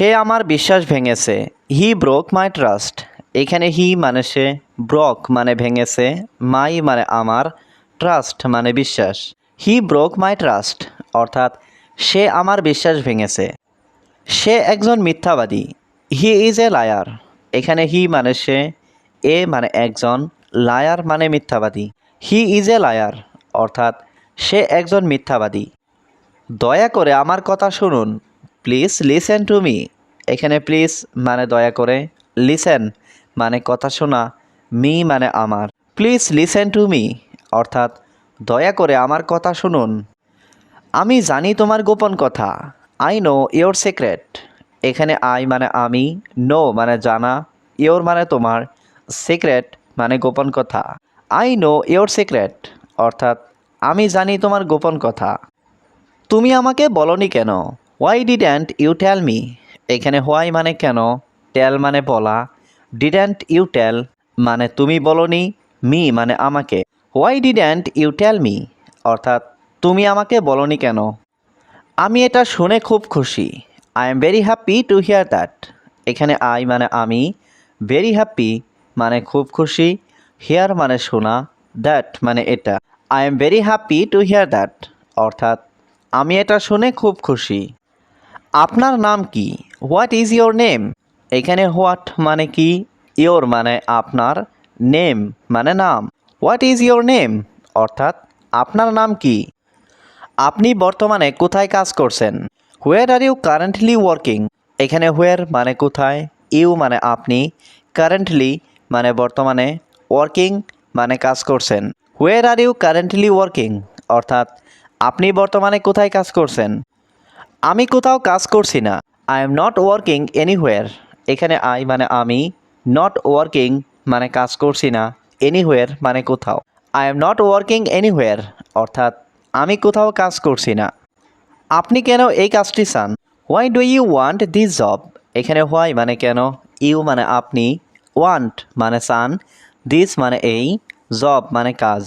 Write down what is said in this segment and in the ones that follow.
সে আমার বিশ্বাস ভেঙেছে। হি ব্রোক মাই ট্রাস্ট এখানে হি মানে সে ব্রক মানে ভেঙেছে মাই মানে আমার ট্রাস্ট মানে বিশ্বাস। হি ব্রোক মাই ট্রাস্ট অর্থাৎ সে আমার বিশ্বাস ভেঙেছে। সে একজন মিথ্যাবাদী। হি ইজ এ লায়ার এখানে হি মানে সে, এ মানে একজন লায়ার মানে মিথ্যাবাদী। হি ইজ এ লায়ার অর্থাৎ সে একজন মিথ্যাবাদী। দয়া করে আমার কথা শুনুন। Please listen to me. এখানে প্লিজ মানে দয়া করে। লিসেন মানে কথা শোনা, মি মানে আমার। প্লিজ লিসেন টু মি, অর্থাৎ দয়া করে আমার কথা শুনুন। আমি জানি তোমার গোপন কথা। I know your secret. এখানে আই মানে আমি, নো মানে জানা ইয়োর মানে তোমার। সিক্রেট মানে গোপন কথা। আই নো ইয়োর সিক্রেট, অর্থাৎ আমি জানি তোমার গোপন কথা। তুমি আমাকে বলনি কেন? Why didn't you tell me এখানে হোয়াই মানে কেন? টেল মানে বলা। ডিডেন্ট ইউ টেল মানে তুমি বলনি মি মানে আমাকে। Why didn't you tell me অর্থাৎ তুমি আমাকে বলনি কেন? আমি এটা শুনে খুব খুশি। I am very happy to hear that এখানে আই মানে আমি। ভেরি হ্যাপি মানে খুব খুশি। হিয়ার মানে শোনা। দ্যাট মানে এটা। I am very happy to hear that অর্থাৎ আমি এটা শুনে খুব খুশি। আপনার নাম কি? হোয়াট ইজ ইয়োর নেম এখানে হোয়াট মানে কি? ইয়োর মানে আপনার। নেম মানে নাম। হোয়াট ইজ ইয়োর নেম অর্থাৎ আপনার নাম কি? আপনি বর্তমানে কোথায় কাজ করছেন? Where are you currently working এখানে হোয়ার মানে কোথায়? ইউ মানে আপনি। কারেন্টলি মানে বর্তমানে ওয়ার্কিং মানে কাজ করছেন। Where are you currently working অর্থাৎ আপনি বর্তমানে কোথায় কাজ করছেন? আমি কোথাও কাজ করছি না। I am not working anywhere এখানে আই মানে আমি নট ওয়ার্কিং মানে কাজ করছি না। এনিহোয়ার মানে কোথাও। I am not working anywhere অর্থাৎ, আমি কোথাও কাজ করছি না। আপনি কেন এই কাজটি চান? Why do you want this job এখানে হোয়াই মানে কেন? ইউ মানে আপনি। ওয়ান্ট মানে চান। দিস মানে এই। জব মানে কাজ।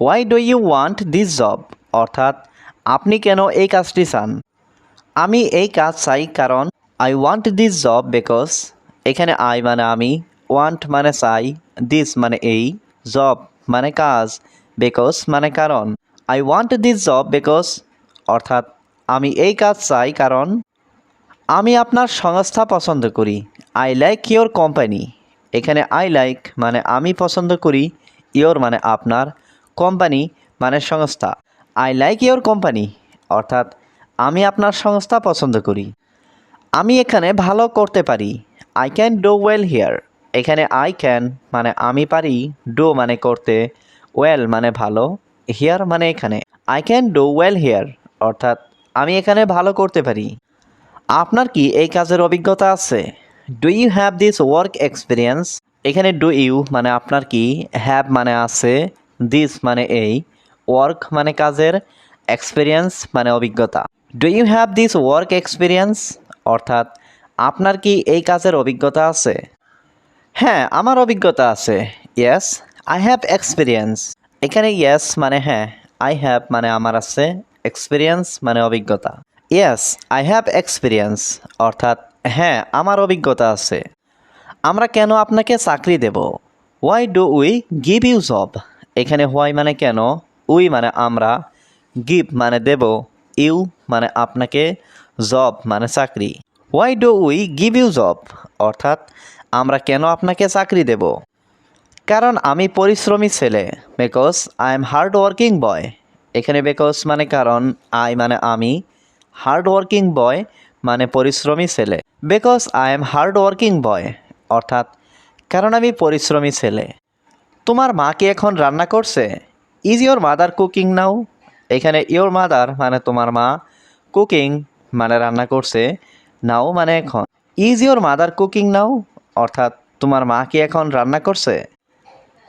Why do you want this job অর্থাৎ, আপনি কেন এই কাজটি চান? আমি এই কাজ চাই কারণ I want this job because এখানে আই মানে আমি ওয়ান্ট মানে চাই দিস মানে এই জব মানে কাজ বিকজ মানে কারণ। I want this job because অর্থাৎ আমি এই কাজ চাই কারণ আমি আপনার সংস্থা পছন্দ করি। আই লাইক ইয়োর কোম্পানি এখানে আই লাইক মানে আমি পছন্দ করি ইয়োর মানে আপনার কোম্পানি মানে সংস্থা। আই লাইক ইয়োর কোম্পানি অর্থাৎ আমি আপনার সংস্থা পছন্দ করি। আমি এখানে ভালো করতে পারি। I can do well here এখানে আই ক্যান মানে আমি পারি ডো মানে করতে ওয়েল মানে ভালো হিয়ার মানে এখানে। I can do well here অর্থাৎ আমি এখানে ভালো করতে পারি। আপনার কি এই কাজের অভিজ্ঞতা আছে? Do you have this work experience এখানে ডু ইউ মানে আপনার কি? হ্যাভ মানে আছে দিস মানে এই ওয়ার্ক মানে কাজের এক্সপিরিয়েন্স মানে অভিজ্ঞতা। Do you have this work experience অর্থাৎ, আপনার কি এই কাজের অভিজ্ঞতা আছে? হ্যাঁ আমার অভিজ্ঞতা আছে। ইয়েস আই হ্যাভ এক্সপিরিয়েন্স এখানে ইয়েস মানে হ্যাঁ আই হ্যাভ মানে আমার আছে। এক্সপিরিয়েন্স মানে অভিজ্ঞতা। ইয়েস আই হ্যাভ এক্সপিরিয়েন্স অর্থাৎ হ্যাঁ আমার অভিজ্ঞতা আছে। আমরা কেন আপনাকে চাকরি দেব? Why do we give you job এখানে হোয়াই মানে কেন? উই মানে আমরা গিভ মানে দেব। ইউ মানে আপনাকে জব মানে চাকরি। Why do we give you job অর্থাৎ, আমরা কেন আপনাকে চাকরি দেব? কারণ আমি পরিশ্রমী ছেলে because I am hard working boy এখানে বিকজ মানে কারণ আই মানে আমি হার্ড ওয়ার্কিং বয় মানে পরিশ্রমী ছেলে। Because I am hard working boy অর্থাৎ, কারণ আমি পরিশ্রমী ছেলে। তোমার মা কি এখন রান্না করছে? Is your mother cooking now এখানে ইয়োর মাদার মানে তোমার মা কুকিং মানে রান্না করছে, নাও মানে এখন। Is your mother cooking now অর্থাৎ তোমার মা কি এখন রান্না করছে?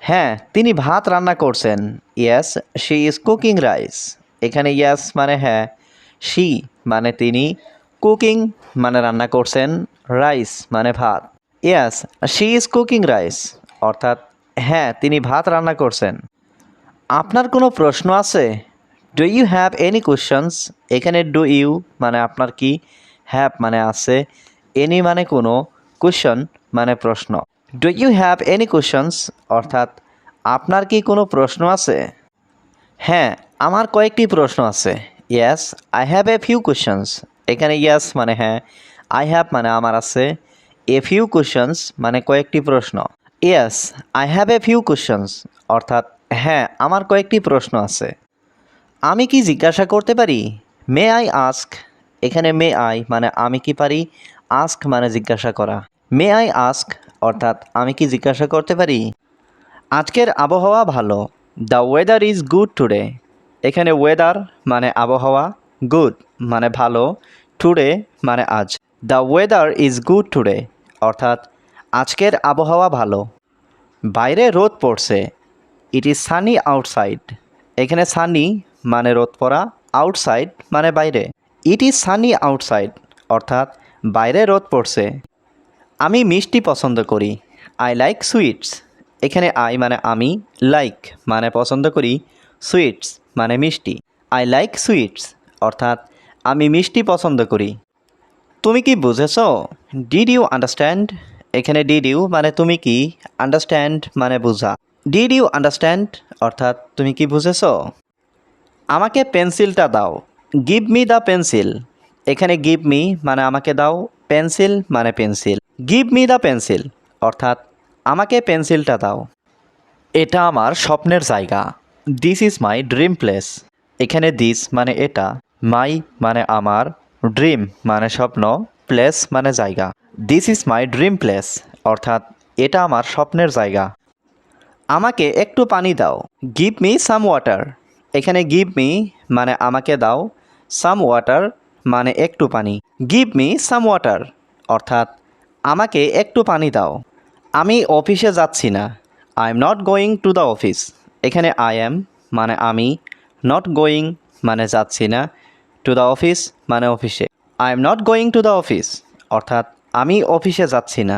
হ্যাঁ তিনি ভাত রান্না করছেন। Yes she is cooking rice এখানে ইয়েস মানে হ্যাঁ। শি মানে তিনি কুকিং মানে রান্না করছেন রাইস মানে ভাত। Yes she is cooking rice অর্থাৎ হ্যাঁ তিনি ভাত রান্না করছেন। আপনার কোনো প্রশ্ন আছে? Do you have any questions এখানে ডু ইউ মানে আপনার কি হ্যাভ মানে আছে। এনি মানে কোনো। কোশ্চন মানে প্রশ্ন। Do you have any questions অর্থাৎ, আপনার কি কোনো প্রশ্ন আছে? হ্যাঁ আমার কয়েকটি প্রশ্ন আছে। Yes I have a few questions এখানে ইয়েস মানে হ্যাঁ আই হ্যাভ মানে আমার আছে। এ ফিউ কোশ্চেন্স মানে কয়েকটি প্রশ্ন। Yes I have a few questions অর্থাৎ হ্যাঁ আমার কয়েকটি প্রশ্ন আছে। আমি কি জিজ্ঞাসা করতে পারি? মে আই আস্ক এখানে মে আই মানে আমি কি পারি? আস্ক মানে জিজ্ঞাসা করা। মে আই আস্ক অর্থাৎ আমি কি জিজ্ঞাসা করতে পারি? আজকের আবহাওয়া ভালো। The weather is good today এখানে ওয়েদার মানে আবহাওয়া গুড মানে ভালো। টুডে মানে আজ। The weather is good today অর্থাৎ আজকের আবহাওয়া ভালো। বাইরে রোদ পড়ছে। ইট ইজ সানি আউটসাইড এখানে সানি মানে রোদ পড়া আউটসাইড মানে বাইরে। ইট ইজ সানি আউটসাইড অর্থাৎ বাইরে রোদ পড়ছে। আমি মিষ্টি পছন্দ করি আই লাইক সুইটস এখানে আই মানে আমি লাইক মানে পছন্দ করি সুইটস মানে মিষ্টি। আই লাইক সুইটস অর্থাৎ আমি মিষ্টি পছন্দ করি। তুমি কি বুঝেছ? ডিড ইউ আন্ডারস্ট্যান্ড এখানে ডিড ইউ মানে তুমি কি? আন্ডারস্ট্যান্ড মানে বোঝা। ডিড ইউ আন্ডারস্ট্যান্ড অর্থাৎ তুমি কি বুঝেছ? আমাকে পেন্সিলটা দাও। গিভ মি দ্য পেন্সিল এখানে গিভ মি মানে আমাকে দাও পেন্সিল মানে pencil give me the pencil অর্থাৎ আমাকে পেন্সিলটা দাও। এটা আমার স্বপ্নের জায়গা। This is my dream place এখানে দিস মানে এটা মাই মানে আমার ড্রিম মানে স্বপ্ন প্লেস মানে জায়গা। This is my dream place অর্থাৎ এটা আমার স্বপ্নের জায়গা। আমাকে একটু পানি দাও। গিভ মি সাম ওয়াটার এখানে গিভ মি মানে আমাকে দাও সাম ওয়াটার মানে একটু পানি। গিভ মি সাম ওয়াটার অর্থাৎ আমাকে একটু পানি দাও। আমি অফিসে যাচ্ছি না। I am not going to the office এখানে আই এম মানে আমি নট গোয়িং মানে যাচ্ছি না। টু দ্য অফিস মানে অফিসে। I am not going to the office অর্থাৎ আমি অফিসে যাচ্ছি না।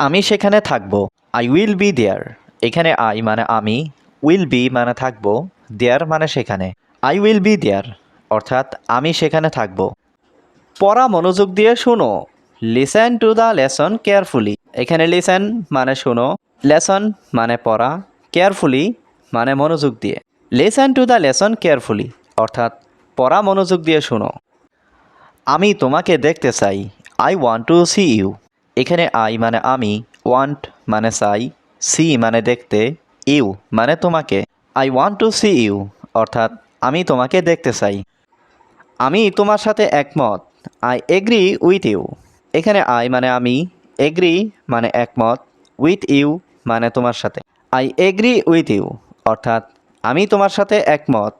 আমি সেখানে থাকব। আই উইল বি দেয়ার এখানে আই মানে আমি উইল বি মানে থাকব। দেয়ার মানে সেখানে। আই উইল বি দেয়ার অর্থাৎ আমি সেখানে থাকব। পড়া মনোযোগ দিয়ে শোনো। Listen to the lesson carefully এখানে লিসেন মানে শোনো। লেসন মানে পড়া। কেয়ারফুলি মানে মনোযোগ দিয়ে। Listen to the lesson carefully অর্থাৎ পড়া মনোযোগ দিয়ে শোনো। আমি তোমাকে দেখতে চাই। I want to see you এখানে আই মানে আমি ওয়ান্ট মানে চাই। সি মানে দেখতে। ইউ মানে তোমাকে। I want to see you অর্থাৎ, আমি তোমাকে দেখতে চাই। আমি তোমার সাথে একমত। আই এগ্রি উইথ ইউ এখানে আই মানে আমি এগ্রি মানে একমত। উইথ ইউ মানে তোমার সাথে। আই এগ্রি উইথ ইউ অর্থাৎ, আমি তোমার সাথে একমত।